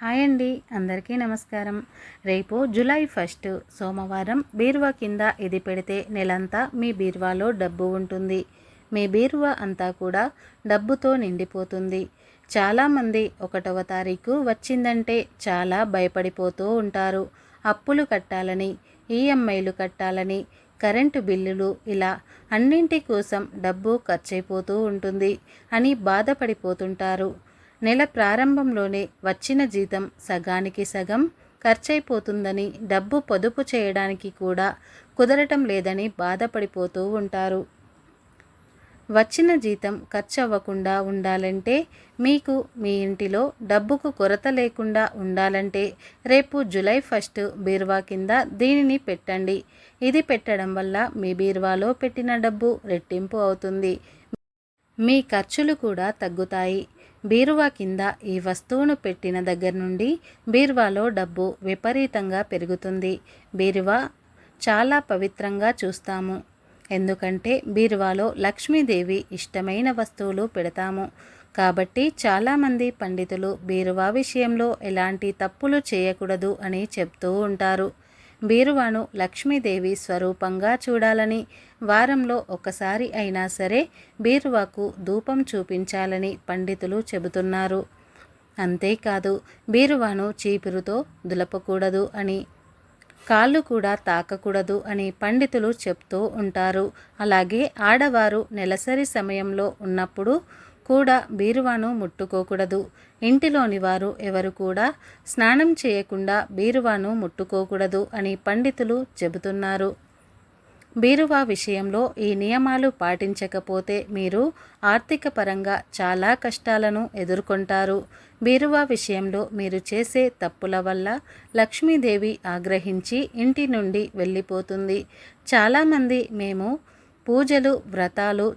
Hi అండి అందరికీ నమస్కారం. రేపు జూలై ఫస్ట్ సోమవారం బీరువా కింద ఇది పెడితే నెలంతా మీ బీరువాలో డబ్బు ఉంటుంది. మీ బీరువా అంతా కూడా డబ్బుతో నిండిపోతుంది. చాలామంది ఒకటవ తారీఖు వచ్చిందంటే చాలా భయపడిపోతూ ఉంటారు. అప్పులు కట్టాలని ఈఎంఐలు కట్టాలని కరెంటు బిల్లులు ఇలా అన్నింటి కోసం డబ్బు ఖర్చయిపోతూ ఉంటుంది అని బాధపడిపోతుంటారు. నెల ప్రారంభంలోనే వచ్చిన జీతం సగానికి సగం ఖర్చయిపోతుందని డబ్బు పొదుపు చేయడానికి కూడా కుదరటం లేదని బాధపడిపోతూ ఉంటారు. వచ్చిన జీతం ఖర్చు అవ్వకుండా ఉండాలంటే మీకు మీ ఇంటిలో డబ్బుకు కొరత లేకుండా ఉండాలంటే రేపు జూలై ఫస్ట్ బీరువా కింద దీనిని పెట్టండి. ఇది పెట్టడం వల్ల మీ బీరువాలో పెట్టిన డబ్బు రెట్టింపు అవుతుంది. మీ ఖర్చులు కూడా తగ్గుతాయి. బీరువా కింద ఈ వస్తువును పెట్టిన దగ్గర నుండి బీరువాలో డబ్బు విపరీతంగా పెరుగుతుంది. బీరువా చాలా పవిత్రంగా చూస్తాము. ఎందుకంటే బీరువాలో లక్ష్మీదేవి ఇష్టమైన వస్తువులు పెడతాము. కాబట్టి చాలామంది పండితులు బీరువా విషయంలో ఎలాంటి తప్పులు చేయకూడదు అని చెప్తూ ఉంటారు. బీరువాను లక్ష్మీదేవి స్వరూపంగా చూడాలని వారంలో ఒకసారి అయినా సరే బీరువాకు ధూపం చూపించాలని పండితులు చెబుతున్నారు. అంతేకాదు బీరువాను చీపురుతో దులపకూడదు అని కాళ్ళు కూడా తాకకూడదు అని పండితులు చెప్తూ ఉంటారు. అలాగే ఆడవారు నెలసరి సమయంలో ఉన్నప్పుడు కూడా బీరువాను ముట్టుకోకూడదు. ఇంటిలోని వారు ఎవరు కూడా స్నానం చేయకుండా బీరువాను ముట్టుకోకూడదు అని పండితులు చెబుతున్నారు. బీరువా విషయంలో ఈ నియమాలు పాటించకపోతే మీరు ఆర్థిక పరంగా చాలా కష్టాలను ఎదుర్కొంటారు. బీరువా విషయంలో మీరు చేసే తప్పుల వల్ల లక్ష్మీదేవి ఆగ్రహించి ఇంటి నుండి వెళ్ళిపోతుంది. చాలామంది మేము పూజలు వ్రతాలు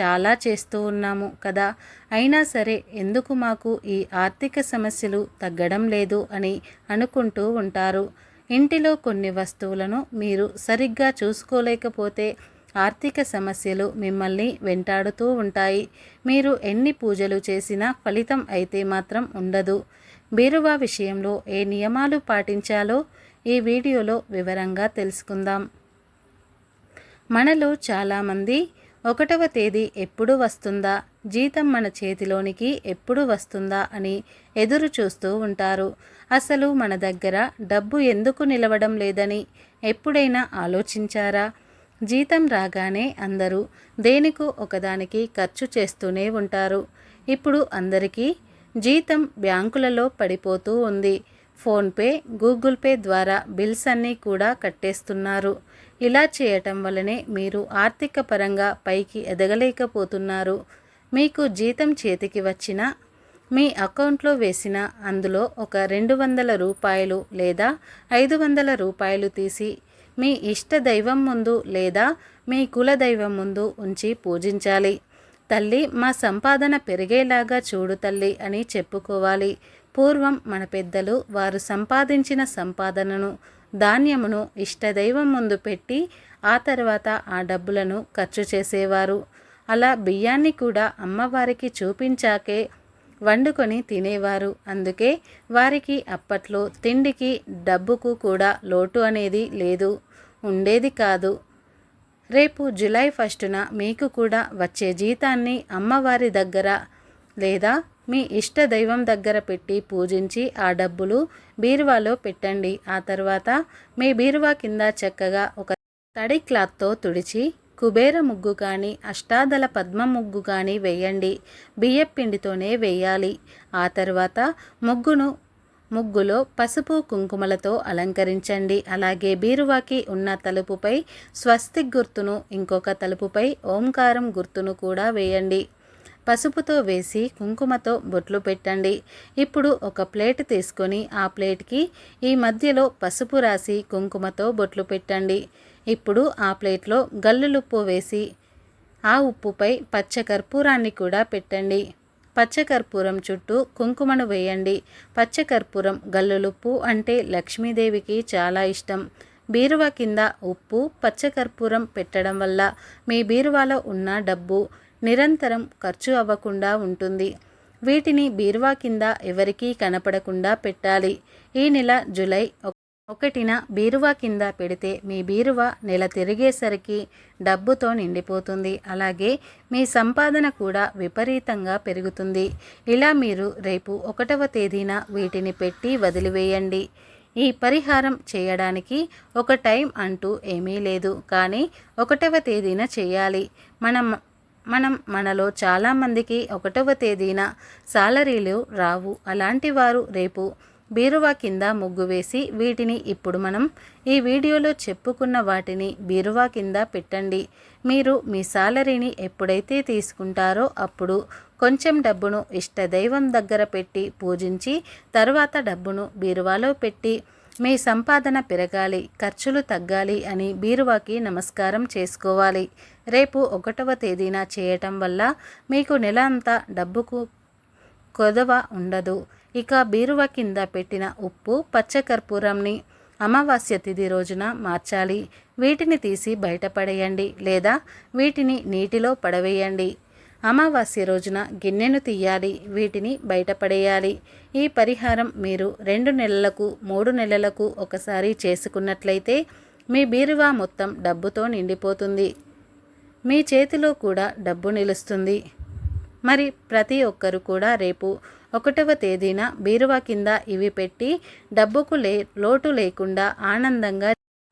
చాలా చేస్తూ ఉన్నాము కదా. అయినా సరే ఎందుకు మాకు ఈ ఆర్థిక సమస్యలు తగ్గడం లేదు అని అనుకుంటూ ఉంటారు. ఇంటిలో కొన్ని వస్తువులను మీరు సరిగ్గా చూసుకోలేకపోతే ఆర్థిక సమస్యలు మిమ్మల్ని వెంటాడుతూ ఉంటాయి. మీరు ఎన్ని పూజలు చేసినా ఫలితం అయితే మాత్రం ఉండదు. బీరువా విషయంలో ఏ నియమాలు పాటించాలో ఈ వీడియోలో వివరంగా తెలుసుకుందాం. మనలో చాలామంది ఒకటవ తేదీ ఎప్పుడు వస్తుందా? జీతం మన చేతిలోనికి ఎప్పుడు వస్తుందా? అని ఎదురు చూస్తూ ఉంటారు. అసలు మన దగ్గర డబ్బు ఎందుకు నిలవడం లేదని ఎప్పుడైనా ఆలోచించారా? జీతం రాగానే అందరూ దేనికో ఒకదానికి ఖర్చు చేస్తూనే ఉంటారు. ఇప్పుడు అందరికీ జీతం బ్యాంకులలో పడిపోతూ ఉంది. ఫోన్పే గూగుల్ పే ద్వారా బిల్స్ అన్నీ కూడా కట్టేస్తున్నారు. ఇలా చేయటం వల్లనే మీరు ఆర్థిక పరంగా పైకి ఎదగలేకపోతున్నారు. మీకు జీతం చేతికి వచ్చిన మీ అకౌంట్లో వేసిన అందులో ఒక రెండు వందల రూపాయలు లేదా ఐదు వందల రూపాయలు తీసి మీ ఇష్ట దైవం ముందు లేదా మీ కుల దైవం ముందు ఉంచి పూజించాలి. తల్లి మా సంపాదన పెరిగేలాగా చూడు తల్లి అని చెప్పుకోవాలి. పూర్వం మన పెద్దలు వారు సంపాదించిన సంపాదనను ధాన్యమును ఇష్టదైవం ముందు పెట్టి ఆ తర్వాత ఆ డబ్బులను ఖర్చు చేసేవారు. అలా బియ్యాన్ని కూడా అమ్మవారికి చూపించాకే వండుకొని తినేవారు. అందుకే వారికి అప్పట్లో తిండికి డబ్బుకు కూడా లోటు అనేది లేదు ఉండేది కాదు. రేపు జూలై ఫస్టున మీకు కూడా వచ్చే జీతాన్ని అమ్మవారి దగ్గర లేదా మీ ఇష్ట దైవం దగ్గర పెట్టి పూజించి ఆ డబ్బులు బీరువాలో పెట్టండి. ఆ తర్వాత మీ బీరువా కింద చక్కగా ఒక తడి క్లాత్తో తుడిచి కుబేర ముగ్గు కానీ అష్టాదల పద్మ ముగ్గు కానీ వేయండి. బియ్యపిండితోనే వేయాలి. ఆ తర్వాత ముగ్గును ముగ్గులో పసుపు కుంకుమలతో అలంకరించండి. అలాగే బీరువాకి ఉన్న తలుపుపై స్వస్తిక్ గుర్తును ఇంకొక తలుపుపై ఓంకారం గుర్తును కూడా వేయండి. పసుపుతో వేసి కుంకుమతో బొట్లు పెట్టండి. ఇప్పుడు ఒక ప్లేట్ తీసుకొని ఆ ప్లేట్కి ఈ మధ్యలో పసుపు రాసి కుంకుమతో బొట్లు పెట్టండి. ఇప్పుడు ఆ ప్లేట్లో గల్లులుప్పు వేసి ఆ ఉప్పుపై పచ్చకర్పూరాన్ని కూడా పెట్టండి. పచ్చకర్పూరం చుట్టూ కుంకుమను వేయండి. పచ్చకర్పూరం గల్లులుప్పు అంటే లక్ష్మీదేవికి చాలా ఇష్టం. బీరువా కింద ఉప్పు పచ్చకర్పూరం పెట్టడం వల్ల మీ బీరువాలో ఉన్న డబ్బు నిరంతరం ఖర్చు అవ్వకుండా ఉంటుంది. వీటిని బీరువా కింద ఎవరికీ కనపడకుండా పెట్టాలి. ఈ నెల జూలై ఒకటిన బీరువా కింద పెడితే మీ బీరువా నెల తిరిగేసరికి డబ్బుతో నిండిపోతుంది. అలాగే మీ సంపాదన కూడా విపరీతంగా పెరుగుతుంది. ఇలా మీరు రేపు ఒకటవ తేదీన వీటిని పెట్టి వదిలివేయండి. ఈ పరిహారం చేయడానికి ఒక టైం అంటూ ఏమీ లేదు. కానీ ఒకటవ తేదీన చేయాలి. మనం మనం మనలో చాలామందికి ఒకటవ తేదీన సాలరీలు రావు. అలాంటి వారు రేపు బీరువా కింద ముగ్గు వేసి వీటిని ఇప్పుడు మనం ఈ వీడియోలో చెప్పుకున్న వాటిని బీరువా కింద పెట్టండి. మీరు మీ సాలరీని ఎప్పుడైతే తీసుకుంటారో అప్పుడు కొంచెం డబ్బును ఇష్టదైవం దగ్గర పెట్టి పూజించి తర్వాత డబ్బును బీరువాలో పెట్టి మీ సంపాదన పెరగాలి ఖర్చులు తగ్గాలి అని బీరువాకి నమస్కారం చేసుకోవాలి. రేపు ఒకటవ తేదీన చేయటం వల్ల మీకు నెల అంతా డబ్బుకు కొదవ ఉండదు. ఇక బీరువా కింద పెట్టిన ఉప్పు పచ్చకర్పూరంని అమావాస్య తిథి రోజున మార్చాలి. వీటిని తీసి బయటపడేయండి లేదా వీటిని నీటిలో పడవేయండి. అమావాస్య రోజున గిన్నెను తీయాలి వీటిని బయటపడేయాలి ఈ పరిహారం మీరు రెండు నెలలకు మూడు నెలలకు ఒకసారి చేసుకున్నట్లయితే మీ బీరువా మొత్తం డబ్బుతో నిండిపోతుంది. మీ చేతిలో కూడా డబ్బు నిలుస్తుంది. మరి ప్రతి ఒక్కరు కూడా రేపు ఒకటవ తేదీన బీరువా కింద ఇవి పెట్టి డబ్బుకు లే లోటు లేకుండా ఆనందంగా